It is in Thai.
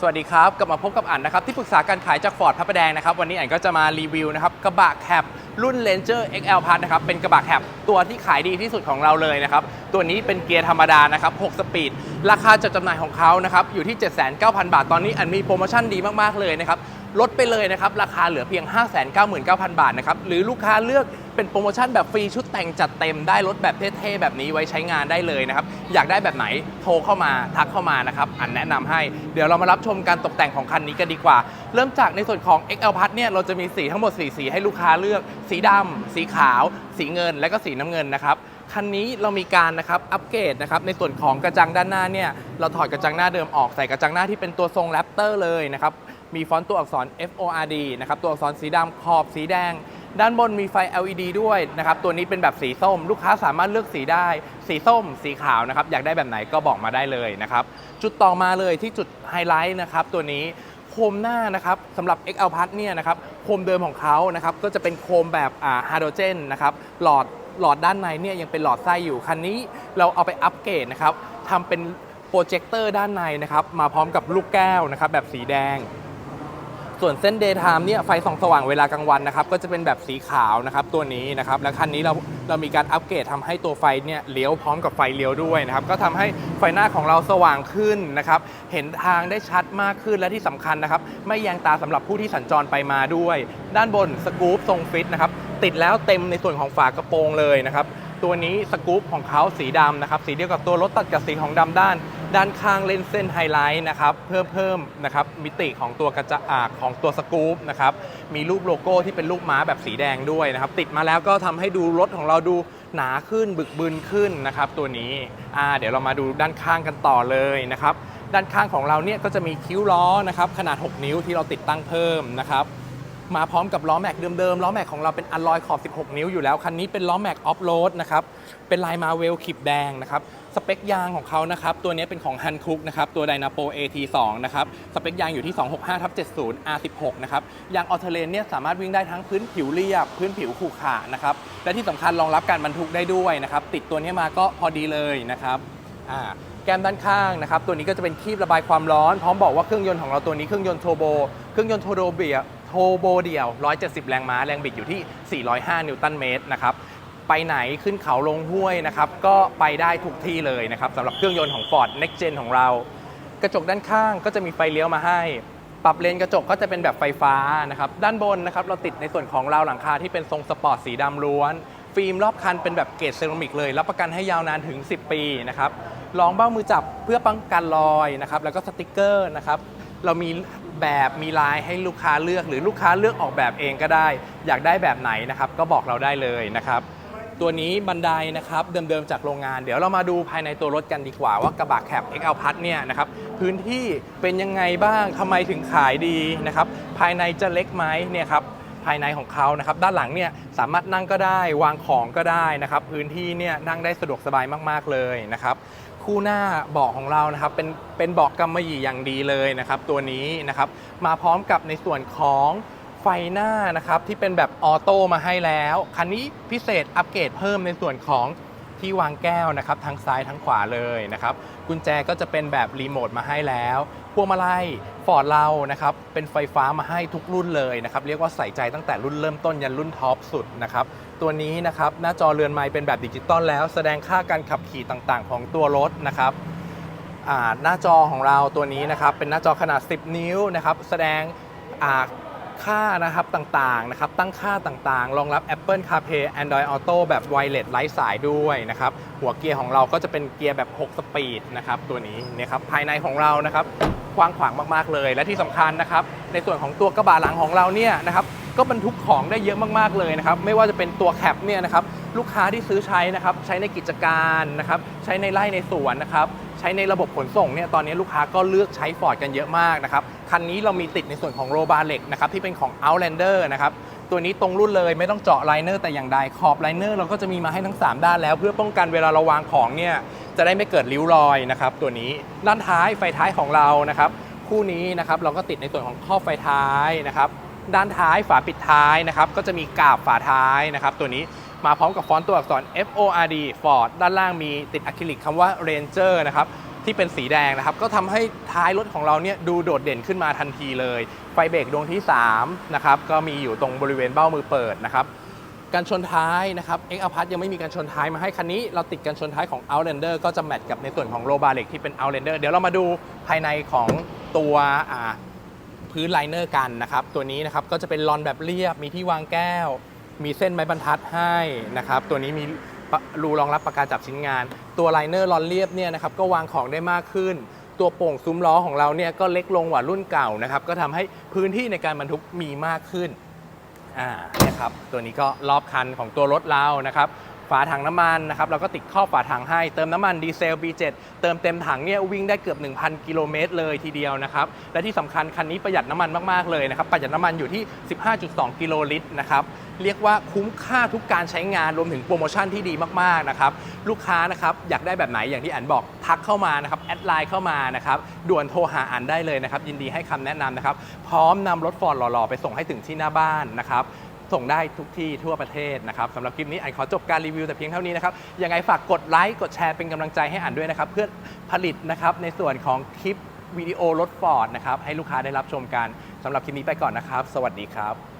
สวัสดีครับกลับมาพบกับอันนะครับที่ปรึกษาการขายจากฟอร์ดพระประแดงนะครับวันนี้อันก็จะมารีวิวนะครับกระบะแคปรุ่น Ranger XL Plus นะครับเป็นกระบะแคปตัวที่ขายดีที่สุดของเราเลยนะครับตัวนี้เป็นเกียร์ธรรมดานะครับ 6 สปีด ราคาจัดจำหน่ายของเขานะครับอยู่ที่ 7,900บาท ตอนนี้อันมีโปรโมชั่นดีมากๆเลยนะครับลดไปเลยนะครับราคาเหลือเพียง 599,000 บาทนะครับหรือลูกค้าเลือก เป็นโปรโมชั่นแบบฟรีชุดแต่งจัดเต็มได้รถแบบเท่ๆแบบนี้ไว้ใช้งานได้เลยนะครับ อยากได้แบบไหนโทรเข้ามาทักเข้ามานะครับอันแนะนำให้เดี๋ยวเรามารับชมการตกแต่งของคันนี้กันดีกว่า เริ่มจากในส่วนของ XL Plus เนี่ยเราจะมีสีทั้งหมด4สีให้ลูกค้าเลือก สีดำสีขาว สีเงิน และก็สีน้ำเงินนะครับคันนี้เรามีการนะครับอัปเกรดนะครับในส่วนของกระจังด้านหน้าเนี่ยเราถอดกระจังหน้าเดิมออกใส่กระจังหน้าที่เป็นตัวทรงแรปเตอร์เลยนะครับมีฟอนต์ตัวอักษร F O R D นะครับตัวอักษรสีดำขอบสีแดง ด้านบนมีไฟ LED ด้วยนะครับ ตัวนี้เป็นแบบสีส้ม ลูกค้าสามารถเลือกสีได้ สีส้ม สีขาวนะครับ อยากได้แบบไหนก็บอกมาได้เลยนะครับ จุดต่อมาเลยที่จุดไฮไลท์นะครับตัวนี้โคมหน้านะครับสำหรับ XL Plus เนี่ยนะครับโคมเดิมของเขานะครับก็จะเป็นโคมแบบอ่าไฮโดรเจนนะครับหลอดหลอดด้านในเนี่ยยังเป็นหลอดไส้อยู่คันนี้เราเอาไปอัปเกรดนะครับทำเป็นโปรเจคเตอร์ด้านในนะครับมาพร้อมกับลูกแก้วนะครับแบบสีแดง ส่วนเส้น daytime เนี่ยไฟส่องสว่างเวลากลางวันนะครับก็จะเป็นแบบสีขาวนะครับตัวนี้นะครับและคันนี้เราเรามีการอัปเกรดทำให้ตัวไฟเนี่ยเลี้ยวพร้อมกับไฟเลี้ยวด้วยนะครับก็ทำให้ไฟหน้าของเราสว่างขึ้นนะครับเห็นทางได้ชัดมากขึ้นและที่สำคัญนะครับไม่แยงตาสำหรับผู้ที่สัญจรไปมาด้วย ด้านบนสกู๊ปทรงฟิตนะครับติดแล้วเต็มในส่วนของฝากระโปรงเลยนะครับตัวนี้สกู๊ปของเขาสีดำนะครับสีเดียวกับตัวรถตัดกับสีของดำด้าน ด้านข้างเล่นเส้นไฮไลท์นะครับเพิ่มเพิ่มนะครับมิติของตัวกระจาของตัวสกู๊ปนะครับมีรูปโลโก้ที่เป็นรูปม้าแบบสีแดงด้วยนะครับติดมาแล้วก็ทำให้ดูรถของเราดูหนาขึ้นบึกบึนขึ้นนะครับตัวนี้อ่าเดี๋ยวเรามาดูด้านข้างกันต่อเลยนะครับด้านข้างของเราเนี่ยก็จะมีคิ้วล้อนะครับขนาด 6 นิ้วที่เราติดตั้งเพิ่มนะครับ มาพร้อมกับล้อแม็กเดิมๆ ล้อแม็กของเราเป็นอัลลอยขอบ 16 นิ้วอยู่แล้ว คันนี้เป็นล้อแม็กออฟโรดนะครับ เป็นลายมาเวลขีบแดงนะครับ สเปคยางของเขานะครับ ตัวนี้เป็นของฮันคุกนะครับ ตัว Dynapo AT2 นะครับ สเปคยางอยู่ที่ 265ทับ70 R16 นะครับ ยางออเทเลนเนี่ยสามารถวิ่งได้ทั้งพื้นผิวเรียบ พื้นผิวขรุขระนะครับ และที่สำคัญรองรับการบรรทุกได้ด้วยนะครับ ติดตัวนี้มาก็พอดีเลยนะครับอ่าแก้มด้านข้างนะครับ ตัวนี้ก็จะเป็นคีบระบายความร้อน พร้อมบอกว่าเครื่องยนต์ของเราตัวนี้เครื่องยนต์โทโบ เครื่องยนต์โทโบเบีย ทโบเดี่ยว 170 แรงม้า แรงบิดอยู่ที่ 405 นิวตันเมตรนะครับ ไปไหนขึ้นเขาลงห้วยนะครับ ก็ไปได้ทุกที่เลยนะครับสำหรับเครื่องยนต์ของ Ford Next Gen ของเรา กระจกด้านข้างก็จะมีไฟเลี้ยวมาให้ ปรับเลนกระจกก็จะเป็นแบบไฟฟ้านะครับ ด้านบนนะครับเราติดในส่วนของราวหลังคาที่เป็นทรงสปอร์ตสีดำล้วน ฟิล์มรอบคันเป็นแบบเกรดเซรามิกเลย รับประกันให้ยาวนานถึง 10 ปีนะครับรองเบ้ามือจับเพื่อป้องกันรอยนะครับ แล้วก็สติกเกอร์นะครับเรามี แบบมีลายให้ลูกค้าเลือกหรือลูกค้าเลือกออกแบบเองก็ได้ อยากได้แบบไหนนะครับ ก็บอกเราได้เลยนะครับ ตัวนี้บันไดนะครับเดิมๆจากโรงงาน เดี๋ยวเรามาดูภายในตัวรถกันดีกว่าว่ากระบะแคป XL Plus เนี่ยนะครับพื้นที่เป็นยังไงบ้างทำไมถึงขายดีนะครับภายในจะเล็กไหมเนี่ยครับภายในของเขานะครับด้านหลังเนี่ยสามารถนั่งก็ได้วางของก็ได้นะครับพื้นที่เนี่ยนั่งได้สะดวกสบายมากๆเลยนะครับ คู่หน้าเบาะของเรานะครับเป็นเป็นเบาะกำมะหยี่อย่างดีเลยนะครับ ตัวนี้นะครับมาพร้อมกับในส่วนของไฟหน้านะครับที่เป็นแบบออโต้มาให้แล้ว คันนี้พิเศษอัปเกรดเพิ่มในส่วนของที่วางแก้วนะครับทั้งซ้ายทั้งขวาเลยนะครับ กุญแจก็จะเป็นแบบรีโมทมาให้แล้ว พวงมาลัยฟอร์ดเรานะครับ เป็นไฟฟ้ามาให้ทุกรุ่นเลยนะครับ เรียกว่าใส่ใจตั้งแต่รุ่นเริ่มต้นยันรุ่นท็อปสุดนะครับ ตัวนี้นะครับ หน้าจอเรือนไม้เป็นแบบดิจิตอลแล้ว แสดงค่าการขับขี่ต่างๆ ของตัวรถนะครับหน้าจอของเราตัวนี้นะครับ เป็นหน้าจอขนาด 10 นิ้วนะครับ แสดงอ่า ค่านะครับต่างๆนะครับตั้งค่าต่างๆ รองรับ Apple CarPlay Android Auto แบบ Wireless ไร้สายด้วยนะครับหัวเกียร์ของเราก็จะเป็นเกียร์แบบ 6 สปีดนะครับตัวนี้นะครับภายในของเรานะครับกว้างขวางมากๆเลย และที่สำคัญนะครับในส่วนของตัวกระบะหลังของเราเนี่ยนะครับก็บรรทุกของได้เยอะมากๆเลยนะครับไม่ว่าจะเป็นตัวแคปเนี่ยนะครับ ลูกค้าที่ซื้อใช้นะครับใช้ในกิจการนะครับใช้ในไร่ในสวนนะครับใช้ในระบบขนส่งเนี่ยตอนนี้ลูกค้าก็เลือกใช้ฟอร์ดกันเยอะมากนะครับคันนี้เรามีติดในส่วนของโรบาเล็กนะครับที่เป็นของ Outlander นะครับตัวนี้ตรงรุ่นเลยไม่ต้องเจาะไลเนอร์แต่อย่างใดขอบไลเนอร์เราก็จะมีมาให้ทั้ง 3 ด้านแล้ว เพื่อป้องกันเวลาเราวางของเนี่ยจะได้ไม่เกิดริ้วรอยนะครับตัวนี้ด้านท้ายไฟท้ายของเรานะครับคู่นี้นะครับเราก็ติดในส่วนของข้อบไฟท้ายนะครับด้านท้ายฝาปิดท้ายนะครับก็จะมีกาบฝาท้ายนะครับตัวนี้ มาพร้อมกับฟอนต์ตัวอักษร F O R D Ford ด้านล่างมีติดอะคริลิกคำว่า Ranger นะครับที่เป็นสีแดงนะครับ ก็ทำให้ท้ายรถของเราเนี่ยดูโดดเด่นขึ้นมาทันทีเลย ไฟเบรกดวงที่3นะครับก็มีอยู่ตรงบริเวณเบ้ามือเปิดนะครับการชนท้ายนะครับ X a p a r t ยังไม่มีการชนท้ายมาให้คันนี้ เราติดการชนท้ายของ Outlander ก็จะแมทกับในส่วนของโ b บาเล็กที่เป็น Outlander เดี๋ยวเรามาดูภายในของตัวพื้นไลเนอร์กันนะครับตัวนี้นะครับก็จะเป็นลอนแบบเรียบมีที่วางแก้ว มีเส้นไม้บรรทัดให้นะครับ ตัวนี้มีรูรองรับประการจับชิ้นงาน ตัวไลเนอร์ลอนเรียบเนี่ยนะครับก็วางของได้มากขึ้น ตัวโป่งซุ้มล้อของเราเนี่ยก็เล็กลงกว่ารุ่นเก่านะครับ ก็ทำให้พื้นที่ในการบรรทุกมีมากขึ้นอ่านะครับตัวนี้ก็รอบคันของตัวรถเรานะครับ ฝาถังน้ำมันนะครับเราก็ติดข้อบฝาถังให้ เติมน้ำมันดีเซล B7 เติมเต็มถังเนี่ยวิ่งได้เกือบ 1,000 กิโลเมตรเลยทีเดียวนะครับและที่สำคัญคันนี้ประหยัดน้ำมันมากๆเลยนะครับประหยัดน้ำมันอยู่ที่ 15.2 กิโลลิตรนะครับเรียกว่าคุ้มค่าทุกการใช้งานรวมถึงโปรโมชั่นที่ดีมากๆนะครับลูกค้านะครับอยากได้แบบไหนอย่างที่อันบอกทักเข้ามานะครับแอดไลน์เข้ามานะครับด่วนโทรหาอันได้เลยนะครับยินดีให้คำแนะนำนะครับพร้อมนำรถฟอร์ดหล่อๆไปส่งให้ถึงที่หน้าบ้านนะครับ ส่งได้ทุกที่ทั่วประเทศนะครับสำหรับคลิปนี้อันขอจบการรีวิวแต่เพียงเท่านี้นะครับยังไงฝากกดไลค์กดแชร์เป็นกำลังใจให้อันด้วยนะครับ เพื่อผลิตนะครับในส่วนของคลิปวิดีโอรถฟอร์ดนะครับให้ลูกค้าได้รับชมกันสำหรับคลิปนี้ไปก่อนนะครับ สวัสดีครับ